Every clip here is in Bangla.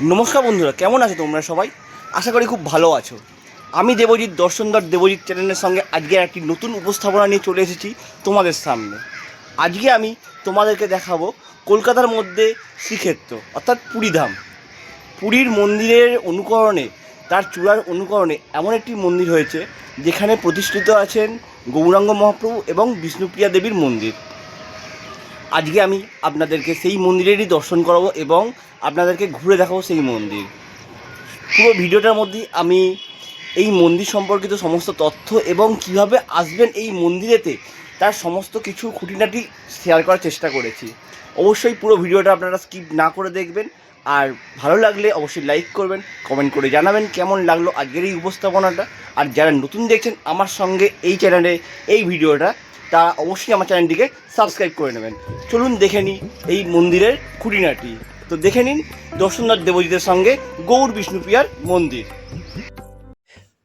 নমস্কার বন্ধুরা, কেমন আছো তোমরা সবাই? আশা করি খুব ভালো আছো। আমি দেবজিৎ, দর্শনদার দেবজিৎ চ্যানেলের সঙ্গে আজকে একটি নতুন উপস্থাপনা নিয়ে চলে এসেছি তোমাদের সামনে। আজকে আমি তোমাদেরকে দেখাবো কলকাতার মধ্যে শ্রীক্ষেত্র, অর্থাৎ পুরীধাম পুরীর মন্দিরের অনুকরণে, তার চূড়ার অনুকরণে এমন একটি মন্দির হয়েছে, যেখানে প্রতিষ্ঠিত আছেন গৌরাঙ্গ মহাপ্রভু এবং বিষ্ণুপ্রিয়া দেবীর মন্দির। আজকে আমি আপনাদেরকে সেই মন্দিরেরই দর্শন করাবো এবং আপনাদেরকে ঘুরে দেখাবো সেই মন্দির। পুরো ভিডিওটার মধ্যে আমি এই মন্দির সম্পর্কিত সমস্ত তথ্য এবং কীভাবে আসবেন এই মন্দিরেতে তার সমস্ত কিছু খুঁটিনাটি শেয়ার করার চেষ্টা করেছি। অবশ্যই পুরো ভিডিওটা আপনারা স্কিপ না করে দেখবেন। আর ভালো লাগলে অবশ্যই লাইক করবেন কমেন্ট করে জানাবেন কেমন লাগল আজকের এই উপস্থাপনাটা। আর যারা নতুন দেখছেন আমার সঙ্গে এই চ্যানেলে এই ভিডিওটা তারা অবশ্যই আমার চ্যানেলটিকে সাবস্ক্রাইব করে নেবেন। চলুন দেখে নিই এই মন্দিরের খুঁটিনাটি। তো দেখে নিন দর্শননাথ দেবজিতের সঙ্গে গৌর বিষ্ণুপ্রিয়ার মন্দির।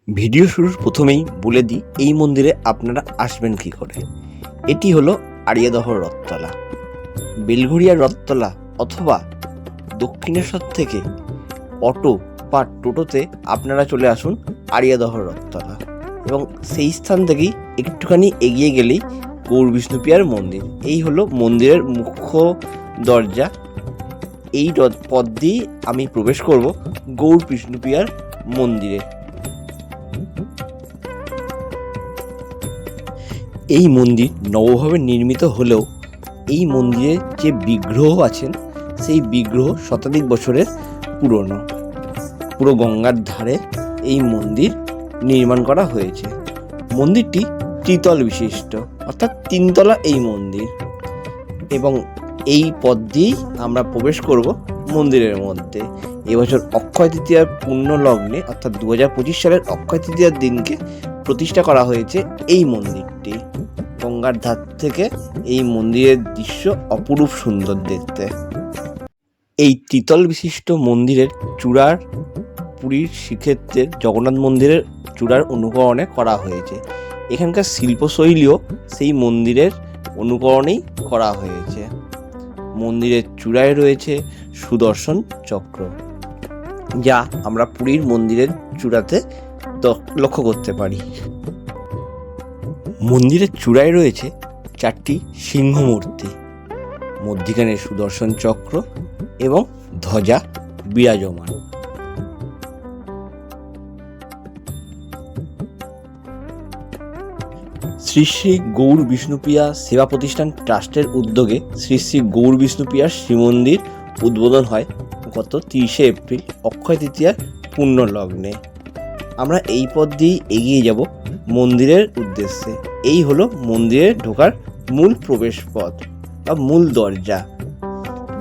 ভিডিও শুরুর প্রথমেই বলে দিই, এই মন্দিরে আপনারা আসবেন কী করে? এটি হলো আড়িয়াদহ রথতলা। বেলঘড়িয়া রথতলা অথবা দক্ষিণেশ্বর থেকে অটো বা টোটোতে আপনারা চলে আসুন আড়িয়াদহ রথতলা। এবং সেই স্থান থেকেই একটুখানি এগিয়ে গেলেই গৌর বিষ্ণুপ্রিয়ার মন্দির। এই হলো মন্দিরের মুখ্য দরজা। এই পথ দিয়েই আমি প্রবেশ করব গৌর বিষ্ণুপ্রিয়ার মন্দিরে। এই মন্দির নবভাবে নির্মিত হলেও এই মন্দিরে যে বিগ্রহ আছেন, সেই বিগ্রহ শতাধিক বছরের পুরনো। পুরো গঙ্গার ধারে এই মন্দির নির্মাণ করা হয়েছে। মন্দিরটি ত্রিতল বিশিষ্ট, অর্থাৎ তিনতলা এই মন্দির। এবং এই পথ দিয়েই আমরা প্রবেশ করব মন্দিরের মধ্যে। এবছর অক্ষয় তৃতীয়ার পূর্ণ লগ্নে, অর্থাৎ দু হাজার পঁচিশ সালের অক্ষয় তৃতীয়ার দিনকে প্রতিষ্ঠা করা হয়েছে এই মন্দিরটি। গঙ্গার ধার থেকে এই মন্দিরের দৃশ্য অপরূপ সুন্দর দেখতে। এই ত্রিতল বিশিষ্ট মন্দিরের চূড়ার পুরীর শ্রীক্ষেত্রের জগন্নাথ মন্দিরের চূড়ার অনুকরণে করা হয়েছে। এখানকার শিল্পশৈলীও সেই মন্দিরের অনুকরণেই করা হয়েছে। মন্দিরের চূড়ায় রয়েছে সুদর্শন চক্র, যা আমরা পুরীর মন্দিরের চূড়াতে লক্ষ্য করতে পারি। মন্দিরের চূড়ায় রয়েছে চারটি সিংহ মূর্তি মধ্যিখানে সুদর্শন চক্র এবং ধ্বজা বিরাজমান। শ্রী শ্রী গৌর বিষ্ণুপ্রিয়া সেবা প্রতিষ্ঠান ট্রাস্টের উদ্যোগে শ্রী শ্রী গৌর বিষ্ণুপ্রিয়ার শ্রীমন্দির উদ্বোধন হয় গত তিরিশে এপ্রিল অক্ষয় তৃতীয়ার পূর্ণ লগ্নে আমরা এই পথ দিয়েই এগিয়ে যাব মন্দিরের উদ্দেশ্যে। এই হলো মন্দিরে ঢোকার মূল প্রবেশ পথ বা মূল দরজা।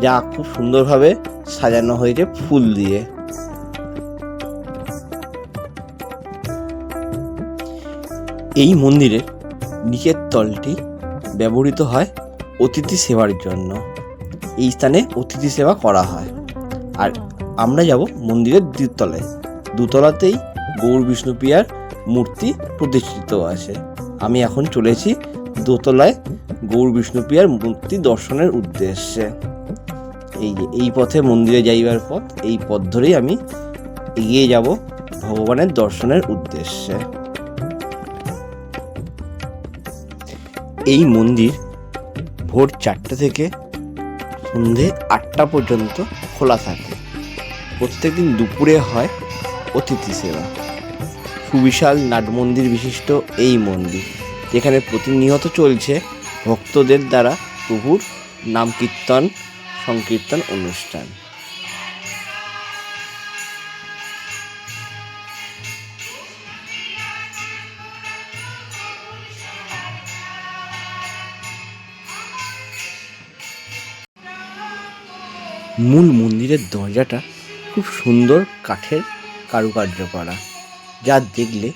যা খুব সুন্দরভাবে সাজানো হয়েছে ফুল দিয়ে। এই মন্দিরের নিচের তলটি ব্যবহৃত হয় অতিথি সেবার জন্য। এই স্থানে অতিথি সেবা করা হয়। আর আমরা যাব মন্দিরের দ্বিতলায় দুতলাতেই গৌর বিষ্ণুপ্রিয়ার মূর্তি প্রতিষ্ঠিত আছে। আমি এখন চলেছি দোতলায় গৌর বিষ্ণুপ্রিয়ার মূর্তি দর্শনের উদ্দেশ্যে। এই যে, এই পথে মন্দিরে যাইবার পথ, এই পথ ধরেই আমি এগিয়ে যাব ভগবানের দর্শনের উদ্দেশ্যে। এই মন্দির ভোর চারটে থেকে সন্ধে আটটা পর্যন্ত খোলা থাকে। প্রত্যেক দিন দুপুরে হয় অতিথি সেবা। সুবিশাল নাটমন্দির বিশিষ্ট এই মন্দির, যেখানে প্রতিনিয়ত চলছে ভক্তদের দ্বারা প্রভুর নাম কীর্তন, সংকীর্তন অনুষ্ঠান। মূল মন্দিরের দরজাটা খুব সুন্দর কাঠের কারুকার্য করা, যা দেখলে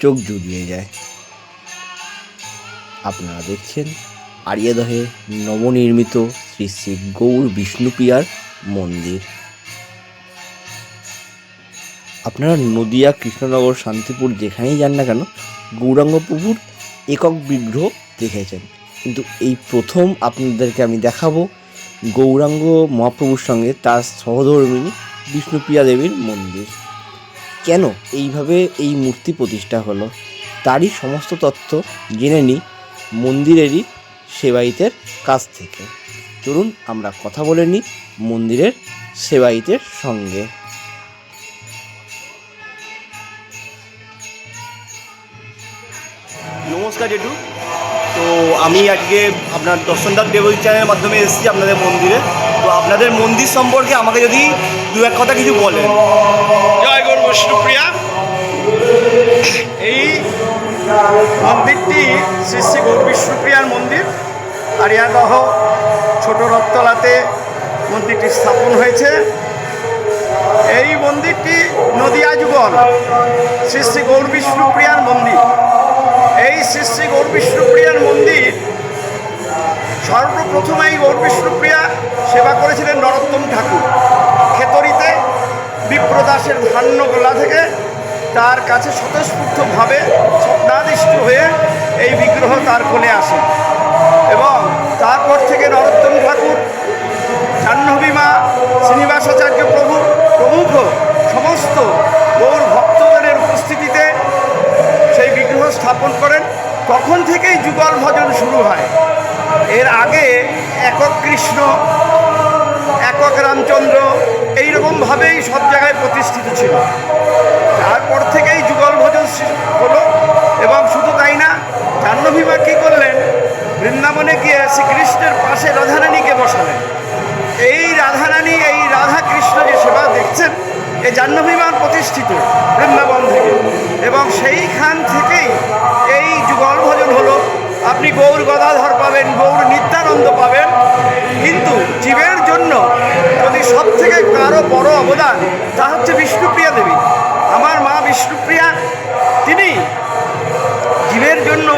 চোখ জুড়িয়ে যায়। আপনারা দেখছেন আরিয়াদহে নবনির্মিত শ্রী শ্রী গৌর বিষ্ণুপ্রিয়ার মন্দির। আপনারা নদিয়া, কৃষ্ণনগর, শান্তিপুর যেখানেই যান না কেন, গৌরাঙ্গ প্রভুর একক বিগ্রহ দেখেছেন। কিন্তু এই প্রথম আপনাদেরকে আমি দেখাবো গৌরাঙ্গ মহাপ্রভুর সঙ্গে তার সহধর্মিনী বিষ্ণুপ্রিয়া দেবীর মন্দির। কেন এইভাবে এই মূর্তি প্রতিষ্ঠা হলো? তারই সমস্ত তথ্য জেনে নিই মন্দিরেরই সেবায়িতের কাছ থেকে। চলুন আমরা কথা বলে নিই মন্দিরের সেবায়িতের সঙ্গে। নমস্কার জেঠু। আমি আজকে আপনার দর্শনদার দেবী চ্যানেলের মাধ্যমে এসেছি আপনাদের মন্দিরে। তো আপনাদের মন্দির সম্পর্কে আমাকে যদি দু এক কথা কিছু বলেন। জয় গৌর বিষ্ণুপ্রিয়া এই মন্দিরটি শ্রী শ্রী গৌর বিষ্ণুপ্রিয়ার মন্দির। আরিয়াদহ ছোট রথতলাতে মন্দিরটি স্থাপন হয়েছে। এই মন্দিরটি নদিয়া যুগল শ্রী শ্রী গৌর বিষ্ণুপ্রিয়ার মন্দির। এই শ্রী শ্রী গৌর বিষ্ণুপ্রিয়ার মন্দির। সর্বপ্রথম এই গৌর বিষ্ণুপ্রিয়া সেবা করেছিলেন নরোত্তম ঠাকুর। খেতরিতে বিপ্রদাসের ধান্য গোলা থেকে তার কাছে স্বতঃস্ফূর্তভাবে স্বপ্নাদিষ্ট হয়ে এই বিগ্রহ তার কোলে আসে। এবং তারপর থেকে নরোত্তম ঠাকুর, জাহ্নবী মা, শ্রীনিবাসাচার্য প্রভু প্রমুখ সমস্ত গৌর ভক্তগণের উপস্থিতিতে স্থাপন করেন তখন থেকেই যুগল ভজন শুরু হয়? এর আগে একক কৃষ্ণ, একক রামচন্দ্র, এইরকমভাবেই সব জায়গায় প্রতিষ্ঠিত ছিল। তারপর থেকেই যুগল ভজন হলো এবং শুধু তাই না, জাহ্নবীমা কী করলেন? বৃন্দাবনে গিয়ে শ্রীকৃষ্ণের পাশে রাধারানীকে বসালেন। এই রাধারানী, এই রাধা কৃষ্ণ যে সেবা এই জাহ্নবীমান প্রতিষ্ঠিত বৃন্দাবন থেকে। এবং সেইখান থেকেই এই যুগল ভজন হলো। আপনি গৌর গদাধর পাবেন, গৌর নিত্যানন্দ পাবেন। কিন্তু জীবের জন্য যদি সব থেকে কারও বড় অবদান, তা হচ্ছে বিষ্ণুপ্রিয়া দেবী। আমার মা বিষ্ণুপ্রিয়া, তিনি জীবের জন্য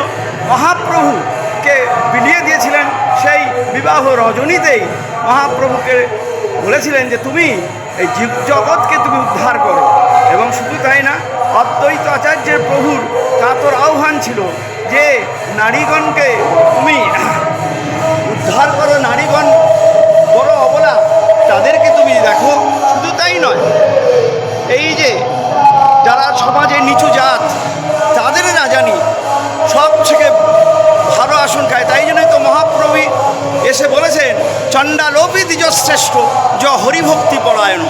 মহাপ্রভুকে বিলিয়ে দিয়েছিলেন। সেই বিবাহ রজনীতেই মহাপ্রভুকে বলেছিলেন যে, তুমি এই জীব জগৎকে তুমি উদ্ধার করো। এবং শুধু তাই না, অদ্বৈত আচার্যের প্রভুর কাতর আহ্বান ছিল যে, নারীগণকে তুমি উদ্ধার করো, নারীগণ বড় অবলা, তাদেরকে তুমি দেখো। শুধু তাই নয়, এই যে যারা সমাজে নিচু জাত, তাদের না জানি সব থেকে ভালো আসন খায়। তাই জন্যই তো মহাপ্রভু এসে বলেছেন চণ্ডালোপী দ্বিজ শ্রেষ্ঠ য হরিভক্তি পরায়ণ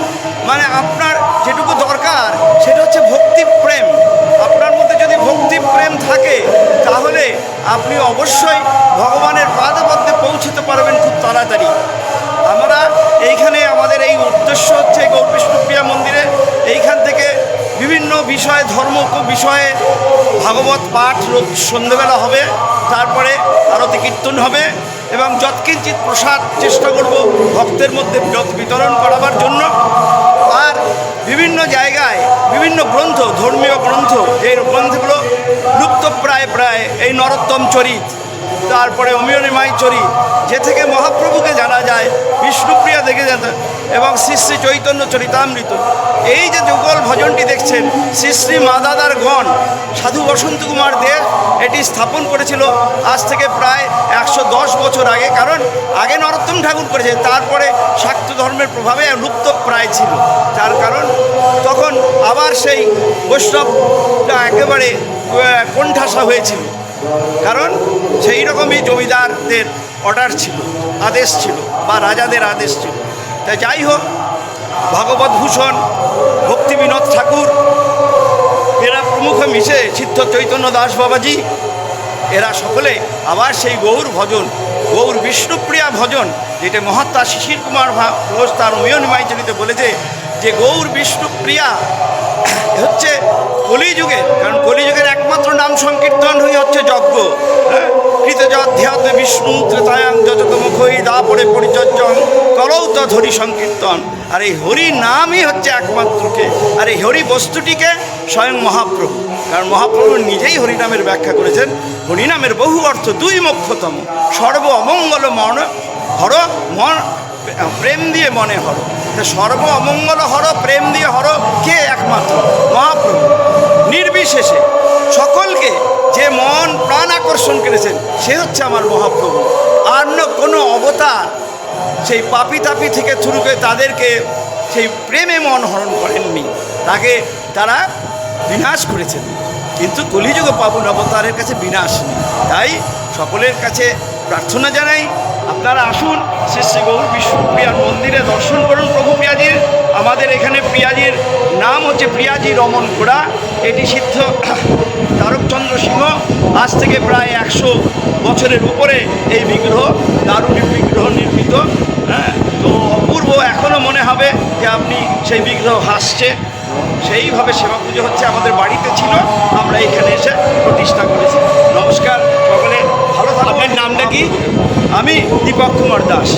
মানে আপনার যেটুকু দরকার, সেটা হচ্ছে ভক্তি প্রেম। আপনার মধ্যে যদি ভক্তি প্রেম থাকে, তাহলে আপনি অবশ্যই ভগবানের পাদপদ্মে পৌঁছতে পারবেন খুব তাড়াতাড়ি। আমরা এইখানে আমাদের এই উদ্দেশ্য হচ্ছে গৌর বিষ্ণুপ্রিয়া মন্দিরে, এইখান থেকে বিভিন্ন বিষয়ে, ধর্ম বিষয়ে ভাগবত পাঠ রোজ সন্ধেবেলা হবে, তারপরে আরতি কীর্তন হবে। এবং যৎকিঞ্চিৎ প্রসাদ চেষ্টা করব ভক্তের মধ্যে বিতরণ করাবার জন্য। আর বিভিন্ন জায়গায় বিভিন্ন গ্রন্থ, ধর্মীয় গ্রন্থ এই গ্রন্থগুলো লুপ্ত প্রায় প্রায় এই নরোত্তম চরিত তারপরে অমিয়নিমাই চরিত যে থেকে মহাপ্রভুকে জানা যায়, বিষ্ণুপ্রিয়া দেখে যেতে এবং শ্রী শ্রী চৈতন্য চরিতামৃত। এই যে যুগল ভজনটি দেখছেন, শ্রী শ্রী মাদাদার গণ, সাধু বসন্ত কুমার দেব, এটি স্থাপন করেছিল আজ থেকে প্রায় একশো দশ বছর আগে। কারণ আগে নরোত্তম ঠাকুর করেছে, তারপরে শাক্ত ধর্মের প্রভাবে লুপ্ত প্রায় ছিল। তার কারণ, তখন আবার সেই বৈষ্ণবটা একেবারে কোণঠাসা হয়েছিল। কারণ সেই রকমই জমিদারদের অর্ডার ছিল, আদেশ ছিল বা রাজাদের আদেশ ছিল। তাই যাই হোক, ভগবত ভূষণ, ভক্তি বিনোদ ঠাকুর, এরা প্রমুখ মিশে সিদ্ধ চৈতন্য দাস বাবাজি, এরা সকলে আবার সেই গৌর ভজন, গৌর বিষ্ণুপ্রিয়া ভজন, যেটা মহাত্মা শিশির কুমার ঘোষ তার অমিয়নিমাই চরিতে বলেছে যে গৌর বিষ্ণুপ্রিয়া হচ্ছে কলিযুগে কারণ কলিযুগের একমাত্র নাম সংকীর্তন হয়ে হচ্ছে যজ্ঞ। হ্যাঁ? কৃতযাধ্যাত্ম বিষ্ণু ত্রেতায়াং যত দা দাপরে পরিচর্যং করৌ হরি সংকীর্তন। আর এই হরি নামই হচ্ছে একমাত্রকে। আর এই হরি বস্তুটিকে স্বয়ং মহাপ্রভু। কারণ মহাপ্রভু নিজেই হরিনামের ব্যাখ্যা করেছেন। হরিনামের বহু অর্থ দুই মুখ্যতম। সর্ব অমঙ্গল মন হর, মন, প্রেম দিয়ে মনে হর। সর্ব অমঙ্গল হর, প্রেম দিয়ে হর কে একমাত্র? মহাপ্রভু। নির্বিশেষে সকলকে যে মন প্রাণ আকর্ষণ করেছেন, সে হচ্ছে আমার মহাপ্রভু। আর না কোনো অবতার সেই পাপি তাপি থেকে শুরু করে তাদেরকে সেই সেই প্রেমে মন হরণ করেননি। তাকে তারা বিনাশ করেছেন। কিন্তু কলিযুগ পাবন অবতারের কাছে বিনাশ নেই। তাই সকলের কাছে প্রার্থনা জানাই আপনারা আসুন, শ্রী শ্রী গৌর বিষ্ণুপ্রিয়ার মন্দিরে দর্শন করুন। প্রভু প্রিয়াজির আমাদের এখানে প্রিয়াজির নাম হচ্ছে প্রিয়াজি রমন ঘোড়া। এটি সিদ্ধ তারকচন্দ্র সিংহ। আজ থেকে প্রায় একশো বছরের উপরে এই বিগ্রহ, দারুণ বিগ্রহ নির্মিত। হ্যাঁ তো অপূর্ব এখনও মনে হবে যে আপনি সেই বিগ্রহ হাসছে। সেইভাবে সেবা পুজো হচ্ছে আমাদের বাড়িতে ছিল। আমরা এখানে এসে প্রতিষ্ঠা করেছি। নমস্কার সকলে। আপনার নামটা কি? আমি দীপক কুমার দাস।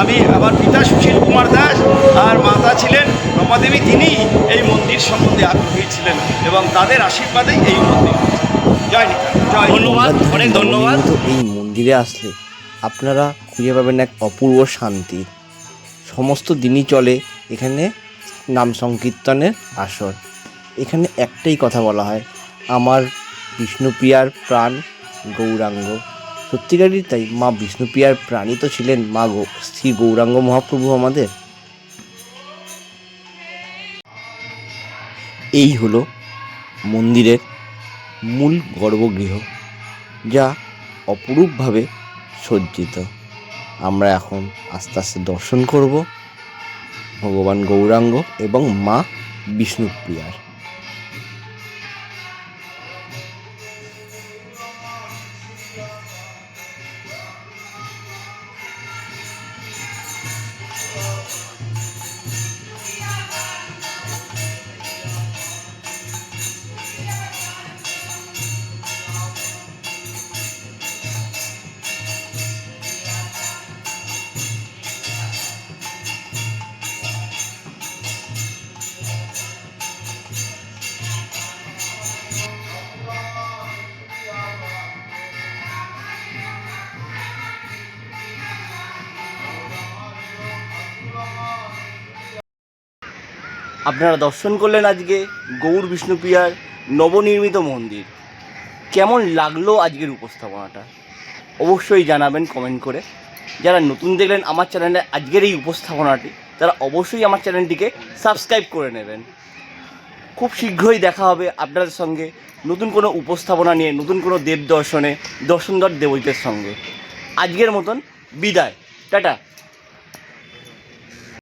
আমি আমার পিতা সুশীল কুমার দাস আর মাতা ছিলেন রমাদেবী। তিনি এই মন্দির সম্বন্ধে আগ্রহী ছিলেন এবং তাদের আশীর্বাদেই এই মন্দির জয় জয়। ধন্যবাদ, অনেক ধন্যবাদ। এই মন্দিরে আসলে আপনারা খুঁজে পাবেন এক অপূর্ব শান্তি। সমস্ত দিনই চলে এখানে নাম সংকীর্তনের আসর। এখানে একটাই কথা বলা হয় আমার বিষ্ণুপ্রিয়ার প্রাণ গৌরাঙ্গ। সত্যিকারই তাই মা বিষ্ণুপ্রিয়ার প্রাণই তো ছিলেন মা শ্রী গৌরাঙ্গ মহাপ্রভু আমাদের। এই হলো মন্দিরের মূল গর্ভগৃহ, যা অপরূপভাবে সজ্জিত। আমরা এখন আস্তে আস্তে দর্শন করব ভগবান গৌরাঙ্গ এবং মা বিষ্ণুপ্রিয়ার আপনারা দর্শন করলেন আজকে গৌর বিষ্ণুপ্রিয়ার নবনির্মিত মন্দির। কেমন লাগল আজকের উপস্থাপনাটা? অবশ্যই জানাবেন কমেন্ট করে। যারা নতুন দেখলেন আমার চ্যানেলে আজকের এই উপস্থাপনাটি, তারা অবশ্যই আমার চ্যানেলটিকে সাবস্ক্রাইব করে নেবেন। খুব শীঘ্রই দেখা হবে আপনাদের সঙ্গে নতুন কোনো উপস্থাপনা নিয়ে, নতুন কোনো দেব দর্শনে, দর্শনদর দেবইতের সঙ্গে। আজকের মতন বিদায়। টাটা।